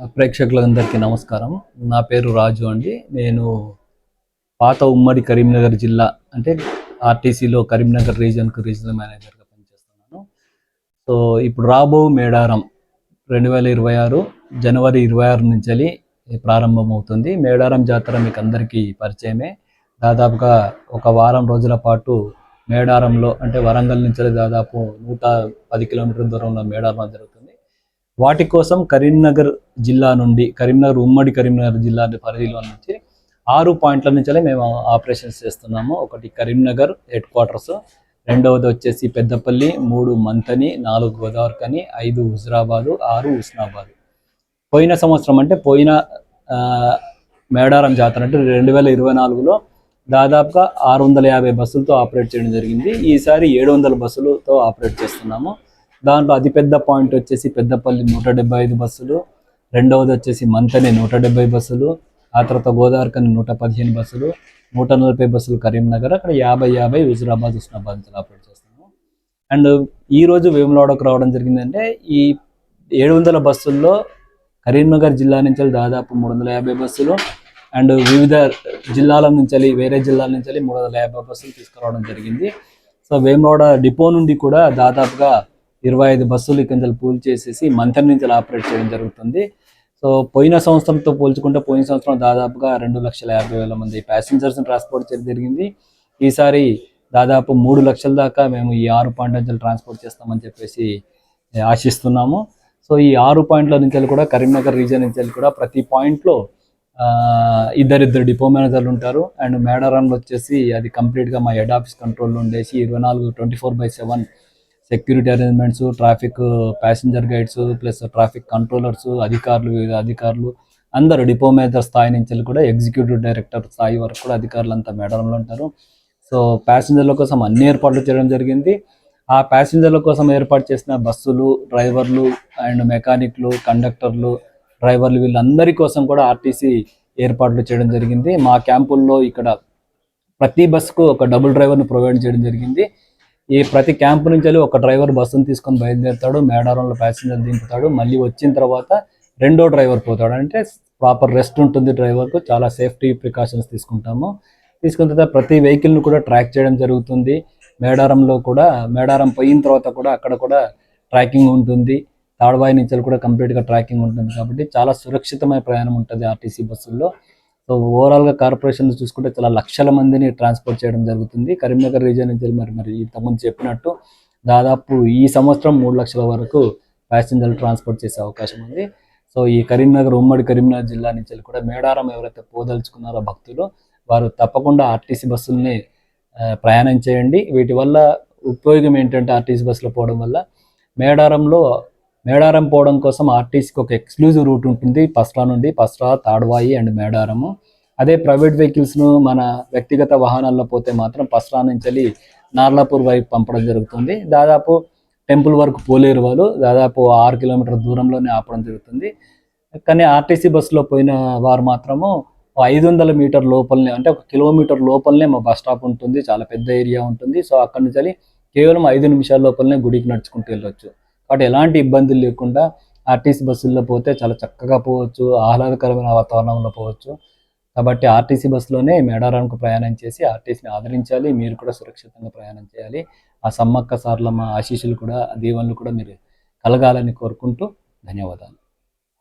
ప్రేక్షకులందరికీ నమస్కారం. నా పేరు రాజు అండి. నేను పాత ఉమ్మడి కరీంనగర్ జిల్లా అంటే ఆర్టీసీలో కరీంనగర్ రీజన్కు రీజనల్ మేనేజర్గా పనిచేస్తున్నాను. సో ఇప్పుడు రాబో మేడారం రెండు వేల ఇరవై ఆరు జనవరి ఇరవై ఆరు నుంచి ప్రారంభమవుతుంది. మేడారం జాతర మీకు అందరికీ పరిచయమే. దాదాపుగా ఒక వారం రోజుల పాటు మేడారంలో అంటే వరంగల్ నుంచి దాదాపు నూట పది కిలోమీటర్ల దూరంలో మేడారం జరుగుతుంది వాటి కోసం కరీంనగర్ జిల్లా నుండి కరీంనగర్ ఉమ్మడి కరీంనగర్ జిల్లా పరిధిలో నుంచి ఆరు పాయింట్ల నుంచి మేము ఆపరేషన్స్ చేస్తున్నాము. ఒకటి కరీంనగర్ హెడ్ క్వార్టర్స్ రెండవది వచ్చేసి పెద్దపల్లి మూడు మంతని నాలుగు గోదావరికని ఐదు హుజరాబాదు ఆరు హుస్నాబాద్ పోయిన సంవత్సరం అంటే పోయిన మేడారం జాతర అంటే రెండు వేల ఇరవై నాలుగులో దాదాపుగా ఆరు వందల యాభై బస్సులతో ఆపరేట్ చేయడం జరిగింది. ఈసారి ఏడు వందల బస్సులతో ఆపరేట్ చేస్తున్నాము. దాంట్లో అతిపెద్ద పాయింట్ వచ్చేసి పెద్దపల్లి నూట డెబ్బై ఐదు బస్సులు. రెండవది వచ్చేసి మంతని నూట డెబ్బై బస్సులు. ఆ తర్వాత గోదావరికని నూట పదిహేను బస్సులు. నూట నలభై బస్సులు కరీంనగర్. అక్కడ యాభై యాభై హుజురాబాద్ హుస్నాబాద్ నుంచి ఆపరేట్ చేస్తాము అండ్ ఈరోజు వేములవాడకు రావడం జరిగిందంటే ఈ ఏడు వందల బస్సుల్లో కరీంనగర్ జిల్లా నుంచి దాదాపు మూడు వందల యాభై బస్సులు. అండ్ వివిధ జిల్లాల నుంచి వేరే జిల్లాల నుంచి మూడు వందల యాభై బస్సులు తీసుకురావడం జరిగింది. సో వేములవాడ డిపో నుండి కూడా దాదాపుగా ఇరవై ఐదు బస్సులు ఇక్కడ పూల్ చేసేసి మంత్రి నుంచి ఆపరేట్ చేయడం జరుగుతుంది. సో పోయిన సంవత్సరంతో పోల్చుకుంటే పోయిన సంవత్సరం దాదాపుగా రెండు లక్షల యాభై వేల మంది ప్యాసింజర్స్ ట్రాన్స్పోర్ట్ చేయడం జరిగింది. ఈసారి దాదాపు మూడు లక్షల దాకా మేము ఈ ఆరు పాయింట్ నుంచి ట్రాన్స్పోర్ట్ చేస్తామని చెప్పేసి ఆశిస్తున్నాము. సో ఈ ఆరు పాయింట్ల నుంచి కూడా కరీంనగర్ రీజియన్ నుంచి కూడా ప్రతి పాయింట్లో ఇద్దరిద్దరు డిపో మేనేజర్లు ఉంటారు. అండ్ మేడారంలో వచ్చేసి అది కంప్లీట్గా మా హెడ్ ఆఫీస్ కంట్రోల్లో ఉండేసి ఇరవై నాలుగు twenty four by seven security arrangements traffic passenger guides plus traffic controllers అధికారులు వివిధ అధికారులు అందరూ డిపో మేనేజర్ స్థాయి నుంచి కూడా ఎగ్జిక్యూటివ్ డైరెక్టర్ స్థాయి వరకు కూడా అధికారులు అంతా మేడారంలో ఉంటారు. సో ప్యాసింజర్ల కోసం అన్ని ఏర్పాట్లు చేయడం జరిగింది. ఆ ప్యాసింజర్ల కోసం ఏర్పాటు చేసిన బస్సులు డ్రైవర్లు అండ్ మెకానిక్లు కండక్టర్లు డ్రైవర్లు వీళ్ళందరి కోసం కూడా ఆర్టీసీ ఏర్పాట్లు చేయడం జరిగింది. మా క్యాంపుల్లో ఇక్కడ ప్రతి బస్సుకు ఒక డబుల్ డ్రైవర్ను ప్రొవైడ్ చేయడం జరిగింది. ఈ ప్రతి క్యాంపు నుంచి వెళ్ళి ఒక డ్రైవర్ బస్సును తీసుకొని బయలుదేరుతాడు మేడారంలో ప్యాసింజర్ దింపుతాడు మళ్ళీ వచ్చిన తర్వాత రెండో డ్రైవర్ పోతాడు. అంటే ప్రాపర్ రెస్ట్ ఉంటుంది డ్రైవర్కు చాలా సేఫ్టీ ప్రికాషన్స్ తీసుకుంటాము. తీసుకున్న తర్వాత ప్రతి వెహికల్ను కూడా ట్రాక్ చేయడం జరుగుతుంది. మేడారంలో కూడా మేడారం పోయిన తర్వాత కూడా అక్కడ కూడా ట్రాకింగ్ ఉంటుంది. తాడవాయి నుంచి కూడా కంప్లీట్గా ట్రాకింగ్ ఉంటుంది కాబట్టి చాలా సురక్షితమైన ప్రయాణం ఉంటుంది ఆర్టీసీ బస్సుల్లో. సో ఓవరాల్గా కార్పొరేషన్ చూసుకుంటే చాలా లక్షల మందిని ట్రాన్స్పోర్ట్ చేయడం జరుగుతుంది. కరీంనగర్ రీజియన్ నుంచి మరి మరి ఇంతకుముందు చెప్పినట్టు దాదాపు ఈ సంవత్సరం మూడు లక్షల వరకు ప్యాసింజర్లు ట్రాన్స్పోర్ట్ చేసే అవకాశం ఉంది. సో ఈ కరీంనగర్ ఉమ్మడి కరీంనగర్ జిల్లా నుంచి కూడా మేడారం ఎవరైతే పోదలుచుకున్నారో భక్తులు వారు తప్పకుండా ఆర్టీసీ బస్సుల్ని ప్రయాణం చేయండి. వీటి వల్ల ఉపయోగం ఏంటంటే ఆర్టీసీ బస్సులో పోవడం వల్ల మేడారంలో మేడారం పోవడం కోసం ఆర్టీసీకి ఒక ఎక్స్క్లూజివ్ రూట్ ఉంటుంది పస్రా నుండి పస్రా తాడ్వాయి అండ్ మేడారము. అదే ప్రైవేట్ వెహికల్స్ను మన వ్యక్తిగత వాహనాల్లో పోతే మాత్రం పస్రా నుంచి వెళ్ళి నార్లాపూర్ వైపు పంపడం జరుగుతుంది. దాదాపు టెంపుల్ వరకు పోలేరు వాళ్ళు దాదాపు ఆరు కిలోమీటర్ దూరంలోనే ఆపడం జరుగుతుంది. కానీ ఆర్టీసీ బస్సులో పోయిన వారు మాత్రము ఐదు వందల మీటర్ లోపలనే అంటే ఒక కిలోమీటర్ లోపలనే మా బస్ స్టాప్ ఉంటుంది చాలా పెద్ద ఏరియా ఉంటుంది. సో అక్కడి నుంచి కేవలం ఐదు నిమిషాల లోపలనే గుడికి నడుచుకుంటూ వెళ్ళొచ్చు. వాటి ఎలాంటి ఇబ్బందులు లేకుండా ఆర్టీసీ బస్సుల్లో పోతే చాలా చక్కగా పోవచ్చు ఆహ్లాదకరమైన వాతావరణంలో పోవచ్చు. కాబట్టి ఆర్టీసీ బస్సులోనే మేడారానికి ప్రయాణం చేసి ఆర్టీసీని ఆదరించాలి మీరు కూడా సురక్షితంగా ప్రయాణం చేయాలి. ఆ సమ్మక్క సార్లమ్మ ఆశీస్సులు కూడా దీవెనలు కూడా మీరు కలగాలని కోరుకుంటూ ధన్యవాదాలు.